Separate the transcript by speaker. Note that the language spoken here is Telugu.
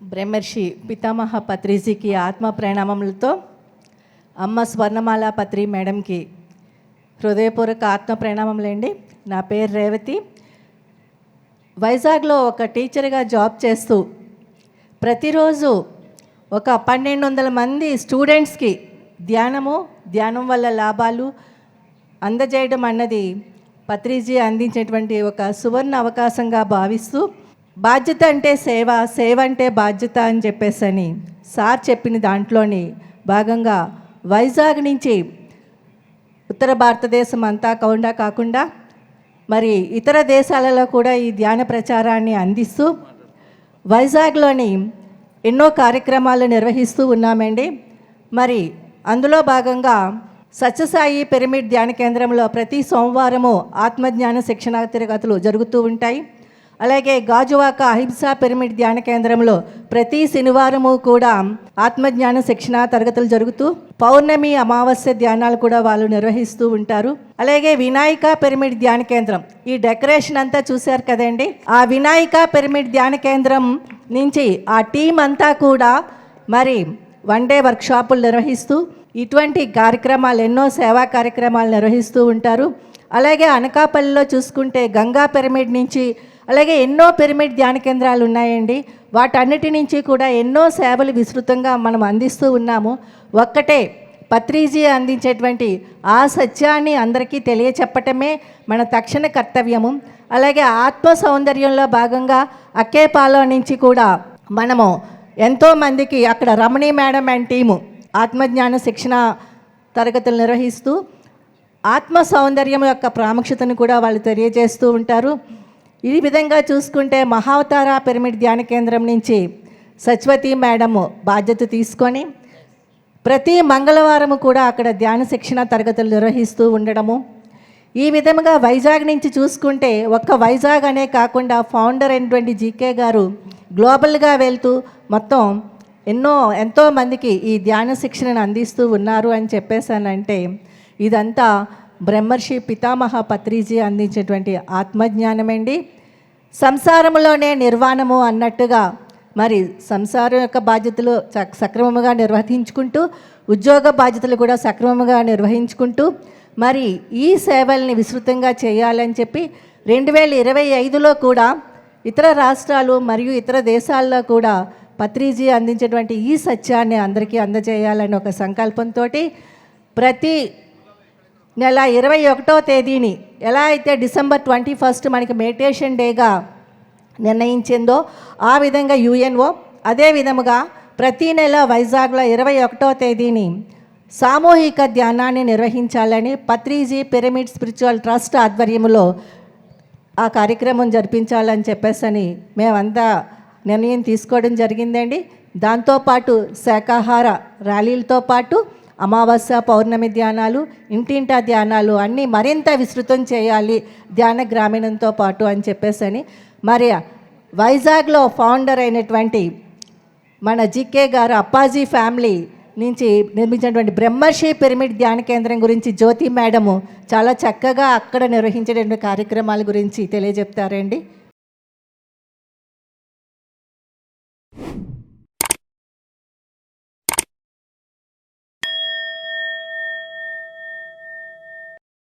Speaker 1: బ్రహ్మర్షి పితామహ పత్రిజీకి ఆత్మ ప్రణామములతో అమ్మ స్వర్ణమాల పత్రి మేడంకి హృదయపూర్వక ఆత్మ ప్రణామములండి. నా పేరు రేవతి. వైజాగ్లో ఒక టీచర్గా జాబ్ చేస్తూ ప్రతిరోజు ఒక పన్నెండు వందల మంది స్టూడెంట్స్కి ధ్యానము ధ్యానం వల్ల లాభాలు అందజేయడం అన్నది పత్రిజీ అందించేటువంటి ఒక సువర్ణ అవకాశంగా భావిస్తూ బాధ్యత అంటే సేవ సేవ అంటే బాధ్యత అని చెప్పేసని సార్ చెప్పిన దాంట్లోని భాగంగా వైజాగ్ నుంచి ఉత్తర భారతదేశం అంతా కాకుండా కాకుండా మరి ఇతర దేశాలలో కూడా ఈ ధ్యాన ప్రచారాన్ని అందిస్తూ వైజాగ్లోని ఎన్నో కార్యక్రమాలు నిర్వహిస్తూ ఉన్నామండి. మరి అందులో భాగంగా సత్యసాయి పిరమిడ్ ధ్యాన కేంద్రంలో ప్రతి సోమవారము ఆత్మజ్ఞాన శిక్షణా తరగతులు జరుగుతూ ఉంటాయి. అలాగే గాజువాక అహింసా పిరమిడ్ ధ్యాన కేంద్రంలో ప్రతి శనివారము కూడా ఆత్మజ్ఞాన శిక్షణా తరగతులు జరుగుతూ పౌర్ణమి అమావాస్య ధ్యానాలు కూడా వాళ్ళు నిర్వహిస్తూ ఉంటారు. అలాగే వినాయక పిరమిడ్ ధ్యాన కేంద్రం. ఈ డెకరేషన్ అంతా చూశారు కదండి. ఆ వినాయక పిరమిడ్ ధ్యాన కేంద్రం నుంచి ఆ టీం అంతా కూడా మరి వన్ డే వర్క్షాపులు నిర్వహిస్తూ ఇటువంటి కార్యక్రమాలు ఎన్నో సేవా కార్యక్రమాలు నిర్వహిస్తూ ఉంటారు. అలాగే అనకాపల్లిలో చూసుకుంటే గంగా పిరమిడ్ నుంచి అలాగే ఎన్నో పిరమిడ్ ధ్యాన కేంద్రాలు ఉన్నాయండి. వాటన్నిటి నుంచి కూడా ఎన్నో సేవలు విస్తృతంగా మనం అందిస్తూ ఉన్నాము. ఒక్కటే పత్రిజీ అందించేటువంటి ఆ సత్యాన్ని అందరికీ తెలియచెప్పటమే మన తక్షణ కర్తవ్యము. అలాగే ఆత్మ సౌందర్యంలో భాగంగా అక్కేపాలో నుంచి కూడా మనము ఎంతోమందికి అక్కడ రమణి మేడం అండ్ టీము ఆత్మజ్ఞాన శిక్షణ తరగతులు నిర్వహిస్తూ ఆత్మ సౌందర్యం యొక్క ప్రాముఖ్యతను కూడా వాళ్ళు తెలియజేస్తూ ఉంటారు. ఈ విధంగా చూసుకుంటే మహావతార పిరమిడ్ ధ్యాన కేంద్రం నుంచి సత్యవతి మేడము బాధ్యత తీసుకొని ప్రతి మంగళవారం కూడా అక్కడ ధ్యాన శిక్షణ తరగతులు నిర్వహిస్తూ ఉండడము. ఈ విధముగా వైజాగ్ నుంచి చూసుకుంటే ఒక్క వైజాగ్ అనే కాకుండా ఫౌండర్ అయినటువంటి జీకే గారు గ్లోబల్గా వెళ్తూ మొత్తం ఎన్నో ఎంతో మందికి ఈ ధ్యాన శిక్షణను అందిస్తూ ఉన్నారు అని చెప్పేసానంటే ఇదంతా బ్రహ్మర్షి పితామహ పత్రిజీ అందించేటువంటి ఆత్మజ్ఞానమండి. సంసారంలోనే నిర్వాణము అన్నట్టుగా మరి సంసారం యొక్క బాధ్యతలు సక్రమముగా నిర్వహించుకుంటూ ఉద్యోగ బాధ్యతలు కూడా సక్రమముగా నిర్వహించుకుంటూ మరి ఈ సేవల్ని విస్తృతంగా చేయాలని చెప్పి రెండు వేల ఇరవై ఐదులో కూడా ఇతర రాష్ట్రాలు మరియు ఇతర దేశాల్లో కూడా పత్రిజీ అందించేటువంటి ఈ సత్యాన్ని అందరికీ అందజేయాలని ఒక సంకల్పంతో ప్రతి నెల ఇరవై ఒకటో తేదీని ఎలా అయితే డిసెంబర్ ట్వంటీ ఫస్ట్ మనకి మెడిటేషన్ డేగా నిర్ణయించిందో ఆ విధంగా యుఎన్ఓ అదే విధముగా ప్రతి నెల వైజాగ్లో ఇరవై ఒకటో తేదీని సామూహిక ధ్యానాన్ని నిర్వహించాలని పత్రిజీ పిరమిడ్ స్పిరిచువల్ ట్రస్ట్ ఆధ్వర్యంలో ఆ కార్యక్రమం జరిపించాలని చెప్పేసని మేమంతా నిర్ణయం తీసుకోవడం జరిగిందండి. దాంతోపాటు శాకాహార ర్యాలీలతో పాటు అమావాస్య పౌర్ణమి ధ్యానాలు ఇంటింటా ధ్యానాలు అన్నీ మరింత విస్తృతం చేయాలి ధ్యాన గ్రామీణంతో పాటు అని చెప్పేసి అని మరి వైజాగ్లో ఫౌండర్ అయినటువంటి మన జీకే గారు అప్పాజీ ఫ్యామిలీ నుంచి నిర్మించినటువంటి బ్రహ్మర్షి పిరమిడ్ ధ్యాన కేంద్రం గురించి జ్యోతి మేడము చాలా చక్కగా అక్కడ నిర్వహించేటువంటి కార్యక్రమాల గురించి తెలియజెప్తారండి.